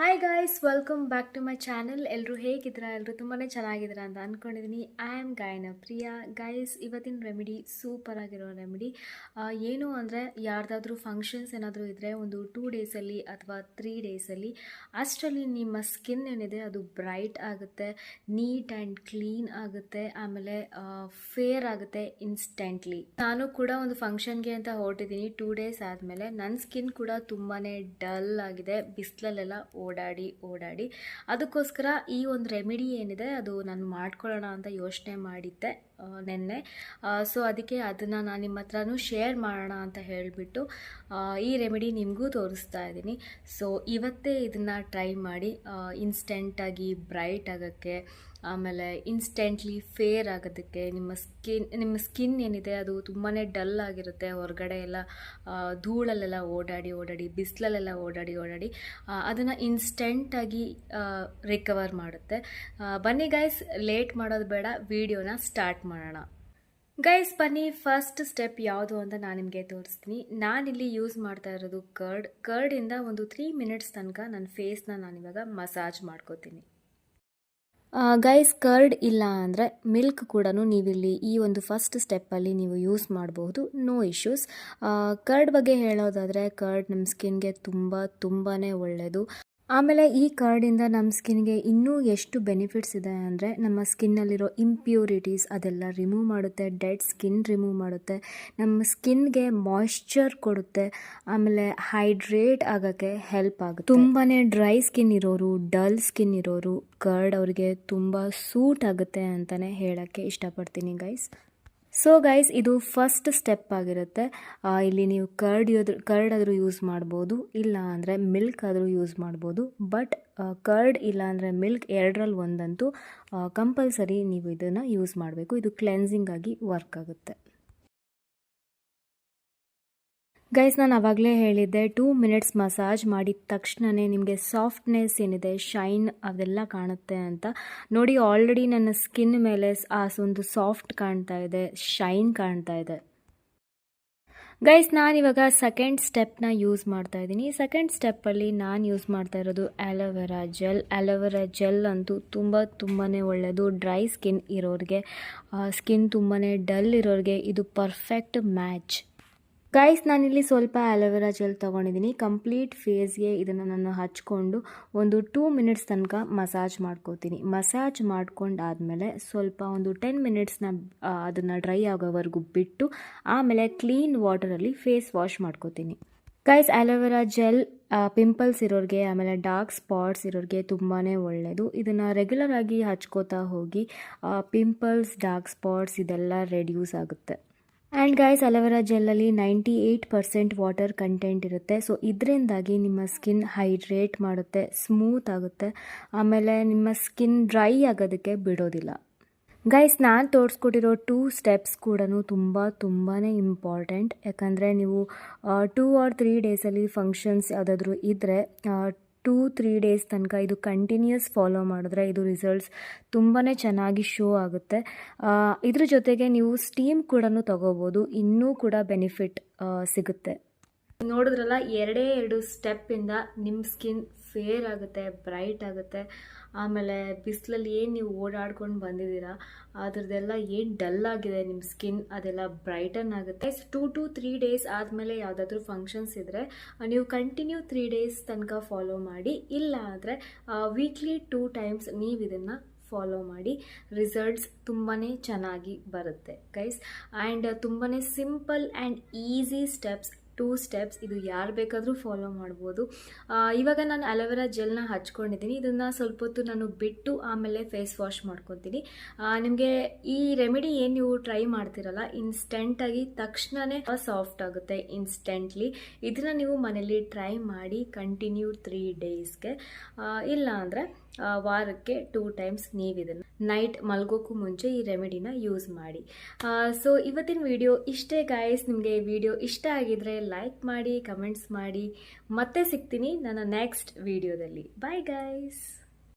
Hi guys welcome back to my channel ಎಲ್ಲರೂ ಹೇಗಿದ್ದೀರಾ? ಎಲ್ಲರೂ ತುಂಬಾ ಚೆನ್ನಾಗಿದ್ದೀರಾ ಅಂತ ಅಂದ್ಕೊಂಡಿದ್ದೀನಿ I am Gayana Priya guys ಇವತ್ತಿನ ರೆಮಿಡಿ ಸೂಪರ್ ಆಗಿರೋ ರೆಮಿಡಿ ಏನು ಅಂದರೆ ಯಾರ್ದಾದ್ರೂ ಫಂಕ್ಷನ್ಸ್ ಏನಾದರೂ ಇದ್ದರೆ ಒಂದು ಟೂ ಡೇಸಲ್ಲಿ ಅಥವಾ ತ್ರೀ ಡೇಸಲ್ಲಿ ಅಷ್ಟರಲ್ಲಿ ನಿಮ್ಮ ಸ್ಕಿನ್ ಏನಿದೆ ಅದು ಬ್ರೈಟ್ ಆಗುತ್ತೆ ನೀಟ್ ಆ್ಯಂಡ್ ಕ್ಲೀನ್ ಆಗುತ್ತೆ, ಆಮೇಲೆ ಫೇರ್ ಆಗುತ್ತೆ ಇನ್ಸ್ಟೆಂಟ್ಲಿ ನಾನು ಕೂಡ ಒಂದು ಫಂಕ್ಷನ್ಗೆ ಅಂತ ಹೊರಟಿದ್ದೀನಿ ಟೂ ಡೇಸ್ ಆದಮೇಲೆ. ನನ್ನ ಸ್ಕಿನ್ ಕೂಡ ತುಂಬಾ ಡಲ್ ಆಗಿದೆ. ಬಿಸಿಲಲ್ಲೆಲ್ಲ ಓಡಾಡಿ ಓಡಾಡಿ. ಅದಕ್ಕೋಸ್ಕರ ಈ ಒಂದು ರೆಮಿಡಿ ಏನಿದೆ, ಅದು ನಾನು ಮಾಡ್ಕೊಳ್ಳೋಣ ಅಂತ ಯೋಚನೆ ಮಾಡಿದ್ದೆ ನಿನ್ನೆ. ಸೊ ಅದಕ್ಕೆ ಅದನ್ನು ನಾನು ನಿಮ್ಮ ಹತ್ರನೂ ಶೇರ್ ಮಾಡೋಣ ಅಂತ ಹೇಳಿಬಿಟ್ಟು ಈ ರೆಮಿಡಿ ನಿಮಗೂ ತೋರಿಸ್ತಾ ಇದ್ದೀನಿ. ಸೊ ಇವತ್ತೇ ಇದನ್ನು ಟ್ರೈ ಮಾಡಿ ಇನ್ಸ್ಟೆಂಟಾಗಿ ಬ್ರೈಟ್ ಆಗೋಕ್ಕೆ ಆಮೇಲೆ ಇನ್ಸ್ಟೆಂಟ್ಲಿ ಫೇರ್ ಆಗೋದಕ್ಕೆ ನಿಮ್ಮ ಸ್ಕಿನ್ ನಿಮ್ಮ ಸ್ಕಿನ್ ಏನಿದೆ ಅದು ತುಂಬಾ ಡಲ್ ಆಗಿರುತ್ತೆ ಹೊರಗಡೆ ಎಲ್ಲ ಧೂಳಲ್ಲೆಲ್ಲ ಓಡಾಡಿ ಓಡಾಡಿ, ಬಿಸಿಲಲ್ಲೆಲ್ಲ ಓಡಾಡಿ ಓಡಾಡಿ ಅದನ್ನು ಇನ್ಸ್ಟೆಂಟಾಗಿ ರಿಕವರ್ ಮಾಡುತ್ತೆ. ಬನ್ನಿ ಗೈಸ್ ಲೇಟ್ ಮಾಡೋದು ಬೇಡ ವಿಡಿಯೋನ ಸ್ಟಾರ್ಟ್ ಮಾಡೋಣ. ಗೈಸ್ ಬನ್ನಿ ಫಸ್ಟ್ ಸ್ಟೆಪ್ ಯಾವುದು ಅಂತ ನಾನು ನಿಮಗೆ ತೋರಿಸ್ತೀನಿ. ನಾನಿಲ್ಲಿ ಯೂಸ್ ಮಾಡ್ತಾ ಇರೋದು ಕರ್ಡ್ ಕರ್ಡಿಂದ ಒಂದು ತ್ರೀ ಮಿನಿಟ್ಸ್ ತನಕ ನನ್ನ ಫೇಸ್ನ ನಾನಿವಾಗ ಮಸಾಜ್ ಮಾಡ್ಕೋತೀನಿ. ಗೈಸ್ ಕರ್ಡ್ ಇಲ್ಲ ಅಂದರೆ ಮಿಲ್ಕ್ ಕೂಡ ನೀವಿಲ್ಲಿ ಈ ಒಂದು ಫಸ್ಟ್ ಸ್ಟೆಪ್ಪಲ್ಲಿ ನೀವು ಯೂಸ್ ಮಾಡಬಹುದು ನೋ ಇಶ್ಯೂಸ್ ಕರ್ಡ್ ಬಗ್ಗೆ ಹೇಳೋದಾದರೆ ಕರ್ಡ್ ನಮ್ಮ ಸ್ಕಿನ್ಗೆ ತುಂಬ ತುಂಬಾ ಒಳ್ಳೆಯದು ಆಮೇಲೆ ಈ ಕಾರ್ಡಿಂದ ನಮ್ಮ ಸ್ಕಿನ್ಗೆ ಇನ್ನೂ ಎಷ್ಟು ಬೆನಿಫಿಟ್ಸ್ ಇದೆ ಅಂದರೆ ನಮ್ಮ ಸ್ಕಿನ್ನಲ್ಲಿರೋ ಇಂಪ್ಯೂರಿಟೀಸ್ ಅದೆಲ್ಲ ರಿಮೂವ್ ಮಾಡುತ್ತೆ ಡೆಡ್ ಸ್ಕಿನ್ ರಿಮೂವ್ ಮಾಡುತ್ತೆ, ನಮ್ಮ ಸ್ಕಿನ್ಗೆ ಮಾಯ್ಶ್ಚರ್ ಕೊಡುತ್ತೆ, ಆಮೇಲೆ ಹೈಡ್ರೇಟ್ ಆಗೋಕ್ಕೆ ಹೆಲ್ಪ್ ಆಗುತ್ತೆ. ತುಂಬಾ ಡ್ರೈ ಸ್ಕಿನ್ ಇರೋರು ಡಲ್ ಸ್ಕಿನ್ ಇರೋರು ಕರ್ಡ್ ಅವರಿಗೆ ತುಂಬ ಸೂಟ್ ಆಗುತ್ತೆ ಅಂತಲೇ ಹೇಳೋಕ್ಕೆ ಇಷ್ಟಪಡ್ತೀನಿ ಗೈಸ್ ಸೊ ಗೈಸ್ ಇದು ಫಸ್ಟ್ ಸ್ಟೆಪ್ ಆಗಿರುತ್ತೆ. ಇಲ್ಲಿ ನೀವು ಕರ್ಡ್ ಕರ್ಡ್ ಆದರೂ ಯೂಸ್ ಮಾಡ್ಬೋದು, ಇಲ್ಲ ಅಂದರೆ ಮಿಲ್ಕ್ ಆದರೂ ಯೂಸ್ ಮಾಡ್ಬೋದು. ಬಟ್ ಕರ್ಡ್ ಇಲ್ಲ ಅಂದರೆ ಮಿಲ್ಕ್ ಎರಡರಲ್ಲಿ ಒಂದಂತೂ ಕಂಪಲ್ಸರಿ ನೀವು ಇದನ್ನು ಯೂಸ್ ಮಾಡಬೇಕು. ಇದು ಕ್ಲೆನ್ಸಿಂಗ್ ಆಗಿ ವರ್ಕ್ ಆಗುತ್ತೆ. ಗೈಸ್ ನಾನು ಆವಾಗಲೇ ಹೇಳಿದ್ದೆ ಟೂ ಮಿನಿಟ್ಸ್ ಮಸಾಜ್ ಮಾಡಿದ ತಕ್ಷಣವೇ ನಿಮಗೆ ಸಾಫ್ಟ್ನೆಸ್ ಏನಿದೆ ಶೈನ್ ಅದೆಲ್ಲ ಕಾಣುತ್ತೆ ಅಂತ. ನೋಡಿ ಆಲ್ರೆಡಿ ನನ್ನ ಸ್ಕಿನ್ ಮೇಲೆ ಆ ಒಂದು ಸಾಫ್ಟ್ ಕಾಣ್ತಾ ಇದೆ ಶೈನ್ ಕಾಣ್ತಾ ಇದೆ. ಗೈಸ್ ನಾನಿವಾಗ ಸೆಕೆಂಡ್ ಸ್ಟೆಪ್ನ ಯೂಸ್ ಮಾಡ್ತಾ ಇದ್ದೀನಿ. ಸೆಕೆಂಡ್ ಸ್ಟೆಪ್ಪಲ್ಲಿ ನಾನು ಯೂಸ್ ಮಾಡ್ತಾ ಇರೋದು ಆಲೋವೆರಾ ಜೆಲ್ ಆಲೋವೆರಾ ಜೆಲ್ ಅಂತೂ ತುಂಬ ತುಂಬಾ ಒಳ್ಳೆಯದು ಡ್ರೈ ಸ್ಕಿನ್ ಇರೋರಿಗೆ ಸ್ಕಿನ್ ತುಂಬಾ ಡಲ್ ಇರೋರಿಗೆ ಇದು ಪರ್ಫೆಕ್ಟ್ ಮ್ಯಾಚ್ ಗೈಸ್ ನಾನಿಲ್ಲಿ ಸ್ವಲ್ಪ ಆಲೋವೆರಾ ಜೆಲ್ ತೊಗೊಂಡಿದ್ದೀನಿ. ಕಂಪ್ಲೀಟ್ ಫೇಸ್ಗೆ ಇದನ್ನು ನಾನು ಹಚ್ಕೊಂಡು ಒಂದು ಟೂ ಮಿನಿಟ್ಸ್ ತನಕ ಮಸಾಜ್ ಮಾಡ್ಕೋತೀನಿ. ಮಸಾಜ್ ಮಾಡ್ಕೊಂಡಾದಮೇಲೆ ಸ್ವಲ್ಪ ಒಂದು ಟೆನ್ ಮಿನಿಟ್ಸ್ನ ಅದನ್ನು ಡ್ರೈ ಆಗೋವರೆಗೂ ಬಿಟ್ಟು ಆಮೇಲೆ ಕ್ಲೀನ್ ವಾಟರಲ್ಲಿ ಫೇಸ್ ವಾಶ್ ಮಾಡ್ಕೋತೀನಿ. Guys aloe vera gel pimples ಇರೋರಿಗೆ ಆಮೇಲೆ ಡಾರ್ಕ್ ಸ್ಪಾಟ್ಸ್ ಇರೋರಿಗೆ ತುಂಬಾ ಒಳ್ಳೆಯದು ಇದನ್ನು ರೆಗ್ಯುಲರ್ ಆಗಿ ಹಚ್ಕೋತಾ ಹೋಗಿ ಪಿಂಪಲ್ಸ್ ಡಾರ್ಕ್ ಸ್ಪಾಟ್ಸ್ ಇದೆಲ್ಲ ರೆಡ್ಯೂಸ್ ಆಗುತ್ತೆ. And guys aloe vera ಜೆಲ್ಲಲ್ಲಿ ninety eight percent water content ಇರುತ್ತೆ. ಸೊ ಇದರಿಂದಾಗಿ ನಿಮ್ಮ ಸ್ಕಿನ್ ಹೈಡ್ರೇಟ್ ಮಾಡುತ್ತೆ ಸ್ಮೂತ್ ಆಗುತ್ತೆ. ಆಮೇಲೆ ನಿಮ್ಮ ಸ್ಕಿನ್ ಡ್ರೈ ಆಗೋದಕ್ಕೆ ಬಿಡೋದಿಲ್ಲ. ಗೈಸ್ ನಾನು ತೋರಿಸ್ಕೊಟ್ಟಿರೋ ಟೂ ಸ್ಟೆಪ್ಸ್ ಕೂಡ ತುಂಬ ತುಂಬಾ ಇಂಪಾರ್ಟೆಂಟ್ ಯಾಕಂದರೆ ನೀವು ಟೂ ಆರ್ ತ್ರೀ ಡೇಸಲ್ಲಿ ಫಂಕ್ಷನ್ಸ್ ಯಾವುದಾದ್ರೂ ಇದ್ದರೆ ಟೂ, ತ್ರೀ ಡೇಸ್ ತನಕ ಇದು ಕಂಟಿನ್ಯೂಸ್ ಫಾಲೋ ಮಾಡಿದ್ರೆ ಇದು ರಿಸಲ್ಟ್ಸ್ ತುಂಬಾ ಚೆನ್ನಾಗಿ ಶೋ ಆಗುತ್ತೆ. ಇದ್ರ ಜೊತೆಗೆ ನೀವು ಸ್ಟೀಮ್ ಕೂಡ ತಗೋಬೋದು. ಇನ್ನೂ ಕೂಡ ಬೆನಿಫಿಟ್ ಸಿಗುತ್ತೆ. ನೋಡಿದ್ರಲ್ಲ, ಎರಡೇ ಎರಡು ಸ್ಟೆಪ್ಪಿಂದ ನಿಮ್ಮ ಸ್ಕಿನ್ ಫೇರ್ ಆಗುತ್ತೆ ಬ್ರೈಟ್ ಆಗುತ್ತೆ. ಆಮೇಲೆ ಬಿಸಿಲಲ್ಲಿ ಏನು ನೀವು ಓಡಾಡ್ಕೊಂಡು ಬಂದಿದ್ದೀರಾ, ಅದ್ರದ್ದೆಲ್ಲ ಏನು ಡಲ್ ಆಗಿದೆ ನಿಮ್ಮ ಸ್ಕಿನ್ ಅದೆಲ್ಲ ಬ್ರೈಟನ್ ಆಗುತ್ತೆ. ಟೂ ಟು ತ್ರೀ ಡೇಸ್ ಆದಮೇಲೆ ಯಾವುದಾದ್ರೂ ಫಂಕ್ಷನ್ಸ್ ಇದ್ದರೆ ನೀವು ಕಂಟಿನ್ಯೂ ತ್ರೀ ಡೇಸ್ ತನಕ ಫಾಲೋ ಮಾಡಿ, ಇಲ್ಲ ಆದರೆ ವೀಕ್ಲಿ ಟೂ ಟೈಮ್ಸ್ ನೀವು ಇದನ್ನು ಫಾಲೋ ಮಾಡಿ ರಿಸಲ್ಟ್ಸ್ ತುಂಬಾ ಚೆನ್ನಾಗಿ ಬರುತ್ತೆ ಗೈಸ್ ಆ್ಯಂಡ್ ತುಂಬಾ simple and easy steps two steps ಇದು ಯಾರು ಬೇಕಾದರೂ ಫಾಲೋ ಮಾಡ್ಬೋದು. ಇವಾಗ ನಾನು ಅಲೋವೆರಾ ಜೆಲ್ನ ಹಚ್ಕೊಂಡಿದ್ದೀನಿ. ಇದನ್ನು ಸ್ವಲ್ಪ ಹೊತ್ತು ನಾನು ಬಿಟ್ಟು ಆಮೇಲೆ ಫೇಸ್ ವಾಶ್ ಮಾಡ್ಕೊತೀನಿ. ನಿಮಗೆ ಈ ರೆಮಿಡಿ ಏನು ನೀವು ಟ್ರೈ ಮಾಡ್ತಿರಲ್ಲ ಇನ್ಸ್ಟೆಂಟಾಗಿ ತಕ್ಷಣವೇ ಸಾಫ್ಟ್ ಆಗುತ್ತೆ ಇನ್ಸ್ಟೆಂಟ್ಲಿ ಇದನ್ನು ನೀವು ಮನೇಲಿ ಟ್ರೈ ಮಾಡಿ ಕಂಟಿನ್ಯೂ ತ್ರೀ ಡೇಸ್ಗೆ ಇಲ್ಲ ಅಂದರೆ ವಾರಕ್ಕೆ ಟೂ ಟೈಮ್ಸ್ ನೀವು ಇದನ್ನು ನೈಟ್ ಮಲ್ಗೋಕ್ಕೂ ಮುಂಚೆ ಈ ರೆಮಿಡಿನ ಯೂಸ್ ಮಾಡಿ. ಸೊ ಇವತ್ತಿನ ವಿಡಿಯೋ ಇಷ್ಟೇ ಗಾಯಸ್ ನಿಮಗೆ ವಿಡಿಯೋ ಇಷ್ಟ ಆಗಿದ್ರೆ ಲೈಕ್ ಮಾಡಿ ಕಮೆಂಟ್ಸ್ ಮಾಡಿ. ಮತ್ತೆ ಸಿಗ್ತೀನಿ ನನ್ನ ನೆಕ್ಸ್ಟ್ ವಿಡಿಯೋದಲ್ಲಿ ಬಾಯ್ ಗಾಯ್ಸ್